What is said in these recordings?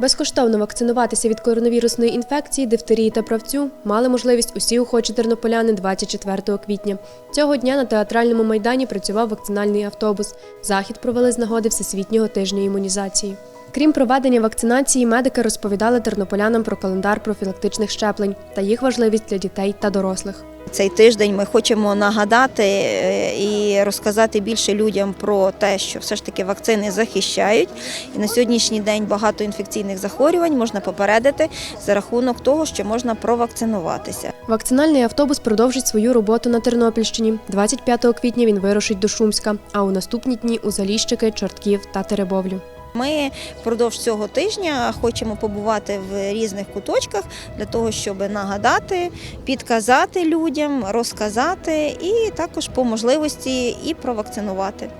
Безкоштовно вакцинуватися від коронавірусної інфекції, дифтерії та правцю мали можливість усі охочі тернополяни 24 квітня. Цього дня на театральному майдані працював вакцинальний автобус. Захід провели з нагоди Всесвітнього тижня імунізації. Крім проведення вакцинації, медики розповідали тернополянам про календар профілактичних щеплень та їх важливість для дітей та дорослих. Цей тиждень ми хочемо нагадати е, і розказати більше людям про те, що все ж таки вакцини захищають. І на сьогоднішній день багато інфекційних захворювань можна попередити за рахунок того, що можна провакцинуватися. Вакцинальний автобус продовжить свою роботу на Тернопільщині. 25 квітня він вирушить до Шумська, а у наступні дні у Заліщики, Чортків та Теребовлю. Ми впродовж цього тижня хочемо побувати в різних куточках для того, щоб нагадати, підказати людям, розказати і також по можливості і провакцинувати.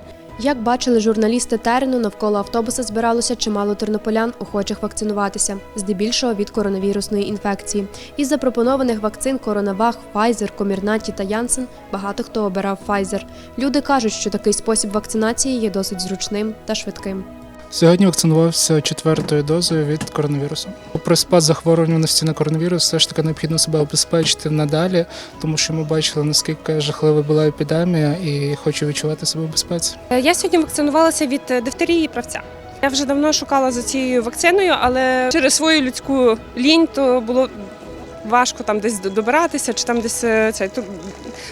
Як бачили журналісти терену, навколо автобуса збиралося чимало тернополян, охочих вакцинуватися, здебільшого від коронавірусної інфекції. Із запропонованих вакцин Коронавах, Pfizer, Комірнаті та Янсен багато хто обирав Pfizer. Люди кажуть, що такий спосіб вакцинації є досить зручним та швидким. Сьогодні вакцинувався четвертою дозою від коронавірусу. Попри спад захворюваності на коронавірус, все ж таки необхідно себе обезпечити надалі, тому що ми бачили наскільки жахлива була епідемія, і хочу відчувати себе в безпеці. Е, Я сьогодні вакцинувалася від е, дифтерії і правця. Я вже давно шукала за цією вакциною, але через свою людську лінь то було важко там десь добиратися, чи там десь е, цей.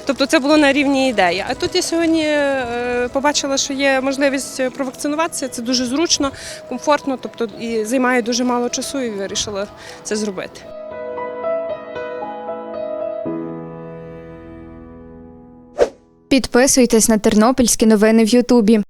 Тобто це було на рівні ідеї. А тут я сьогодні е, побачила, що є можливість провакцинуватися. Це дуже зручно, комфортно, тобто і займає дуже мало часу, і вирішила це зробити. Підписуйтесь на тернопільські новини в Ютубі.